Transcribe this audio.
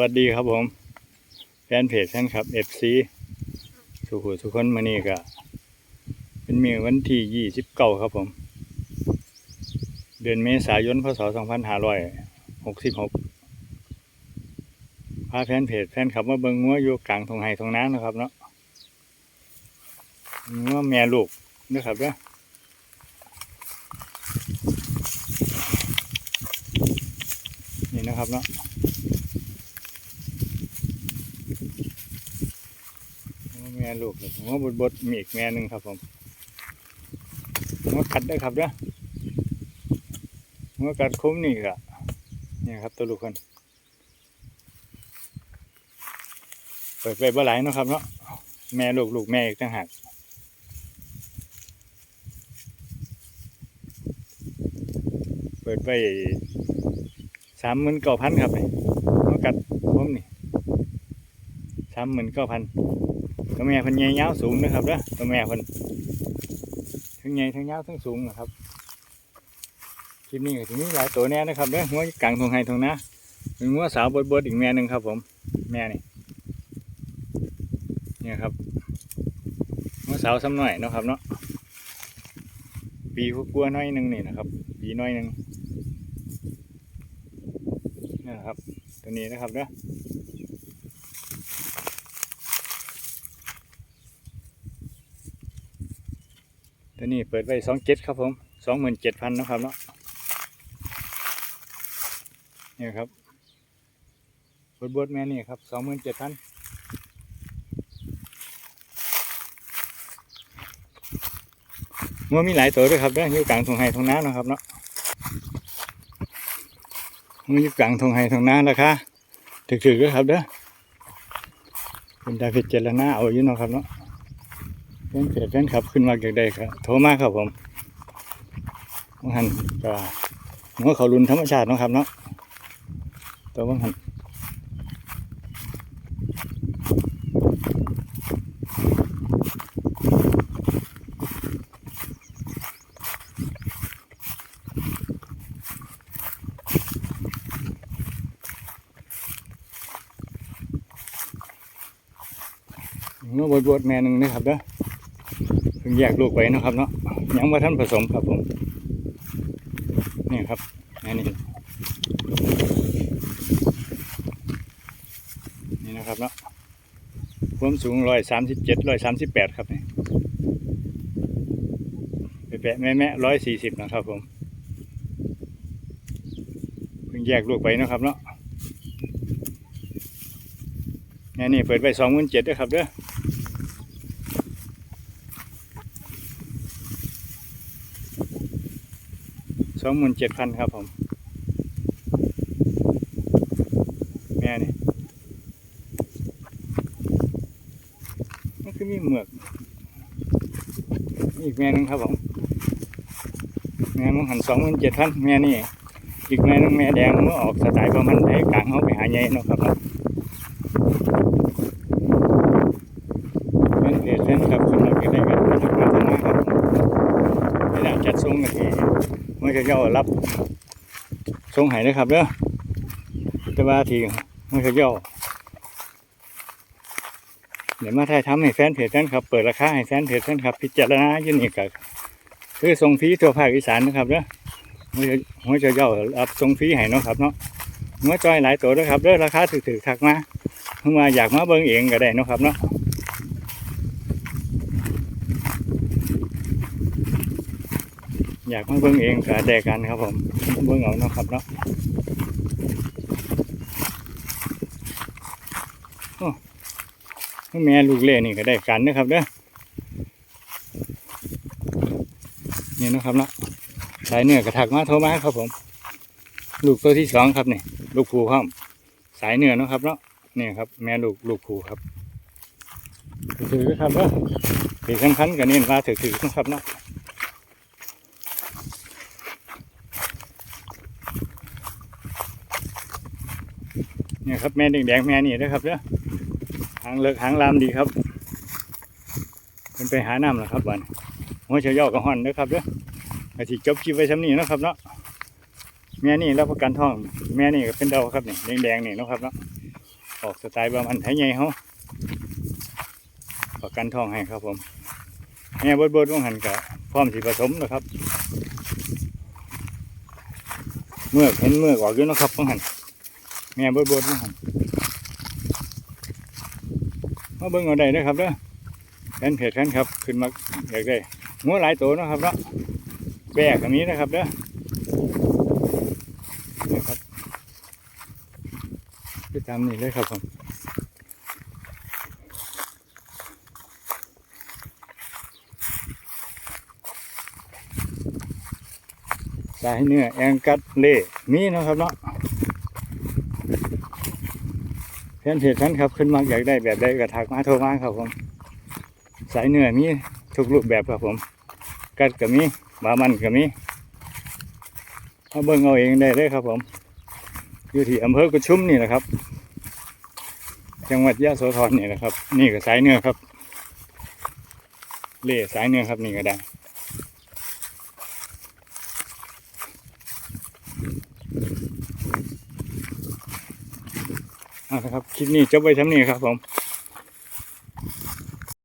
วัสดีครับผม แฟนเพจแฟนคลับ FC สุขุทุกคนมานี่ก็เป็นมือวันที่ยี่สิบเก้าครับผม เดือนเมษายนพศสองพันห้าร้อยหกสิบหกพาแฟนเพจแฟนคลับมาเบิ่งงัวอยู่กลางทงไห้ทงน้านะครับเนาะงัวแม่ลูกนะครับเด้อนี่นะครับเนาะ แม่ลูกครับหัวบดบดมีอีกแม่หนึ่งครับผมหัวกัดได้ครับเด้อหัวกัดคุ้มนี่ก็นี่ยครับตัวลูกคนเปิดไปบ่หลายนะครับเนาะแม่ลูกลูกแม่อีกต่างหากเปิดไปสามหมื่นเก้าพันครับนี่หัวกัดคุ้มนี่ สามหมื่นเก้าพันตัวแม่พันใหญ่ยาวสูงนะครับเด้อตัวแม่พันทั้งใหญ่ทั้งยาวทั้งสูงนะครับคลิปนี้ก็จะมีหลายตัวแน่นะครับเด้องัวกลางทงไฮทงนะเป็นงัวสาวบดบดอีกแม่หนึ่งครับ ผม แม่นี่เนี่ยครับงัวสาวซ้ำหน่อยนะครับเนาะปีกลัวหน้อยหนึ่งนี่นะครับปีน้อยหนึ่งนี่นะครับ ตัวนี้นะครับเด้อ ตัวนี้เปิดไว้สองเจ็ดครับผมสองหมื่นเจ็ดพันนะครับเนาะนี่ครับบดบดแม่นี่ครับสองหมื่นเจ็ดพันมันมีหลายตัวด้วยครับเด้ออยู่กลางทงไฮทงน้านะครับเนาะมันอยู่กลางทงไฮทงน้าราคาถือๆด้วยครับเด้อเป็นดาพิดเจรณาเอาอยู่เนาะครับเนาะ แฟนเพจแฟนคลับขึ้นมาจากใดครับโทรมาครับผมบางหันก็เมื่อเขารุนธรรมชาตินะครับเนาะตัวบางหันเมื่อบดบดแม่หนึ่งนะครับเด้อ เพิ่งแยกลูกไปนะครับเนาะยังว่าท่านผสมครับผมนี่ครับแม่นี่นี่นะครับเนาะความสูงร้อยสามสิบเจ็ดร้อยสามสิบแปดครับนี่ไปแปะแม่แม่ร้อยสี่สิบนะครับผมเพิ่งแยกลูกไปนะครับเนาะแม่นี่เปิดไปสองหมื่นเจ็ดด้วยครับเด้อ สองหมื่นเจ็ดพันครับผม แม่นี่มันคือมีเหมือกอีกแม่นึงครับผม แม่มึงหันสองหมื่นเจ็ดพันแม่นี่ อีกแม่นึงแม่แดงมื่อออกสไตล์ประมาณไทยกลางเขาไปหาใหญ่เนาะครับเนาะเป็นเพจเล่นครับคนเราก็ได้กันมาจากมาทางนะครับเวลาจัดส่งกันที่ มื่อเจ้ารับทรงหายนะครับเด้อแต่ว่าทีมื่อเจ้าเดี๋ยวมาถ่ายทำให้แฟนเพจแฟนครับ เปิดราคาให้แฟนเพจแฟนครับ พิจารณายู่นี่ก็คือทรงฟรีทั่วภาคอีสานนะครับเด้อมื่อมื่อเจ้ารับทรงฟรีให้นะครับเนาะเมื่อจอยหลายตัวด้วยครับเด้อราคาถือๆทักมาเพิ่งมาอยากมาเบิ่งเองก็ได้นะครับเนาะ อยากมาเบิ่งเองก็แดกันครับผมเบิ่งเอาเนาะครับเนาะแม่ลูกเล่นี่ก็ได้กันนะครับเด้อนี่นะครับเนาะสายเนื้อกระถักมาโทรมาครับผม ลูกตัวที่สองครับนี่ลูกผูครับสายเนื้อนะครับเนาะนี่ครับ แม่ลูกลูกผูครับถือครับเนาะถือสำคัญกับนี่มาถือถือนะครับเนาะ เนี่ยครับแม่แดงๆแม่นี่นะครับเด้อหางเลิกหางลามดีครับเป็นไปหาน้ำแล้วครับวันหัวเฉยย่อกับห่อนนะครับเด้อไอ้ที่จบคลิปไว้ซ้ำนี้นะครับเนาะแม่นี่รับประกันท้อง แม่นี่ก็เป็นเดาครับนี่แดงๆนี่นะครับเนาะออกสไตล์ประมาณไทยใหญ่เขาประกันทองให้ครับผมแม่เบิดเบิดต้องหันกับพร้อมสิผสมนะครับ เมื่อเห็นเมื่อกออกอยู่เนาะครับต้องหัน แม่เบิดบดต้องหันมาเบิ่งเอาได้เด้อครับเด้อแฟนเพจแฟนครับ ขึ้นมาอยากได้งัวหลายตัวนะครับเนาะแบกอันนี้นะครับเด้อนี่ครับไปตามนี่เลยครับผมสายเนื้อแองกัดเล่มีนะครับเนาะ แฟนเพจแฟนครับขึ้นมาอยากได้แบบใดก็ทักมาโทรมาครับผม สายเนื้อมีทุกรูปแบบครับผม กัดก็มีบามันก็มีเอาเบิ่งเอาเองได้เลยครับผม อยู่ที่อำเภอกุชุมนี่แหละครับ จังหวัดยะโสธรนี่แหละครับ นี่ก็สายเนื้อครับ เล่สายเนื้อครับนี่ก็ได้ นะครับ คลิปนี้จบไปชั้นี้ครับผม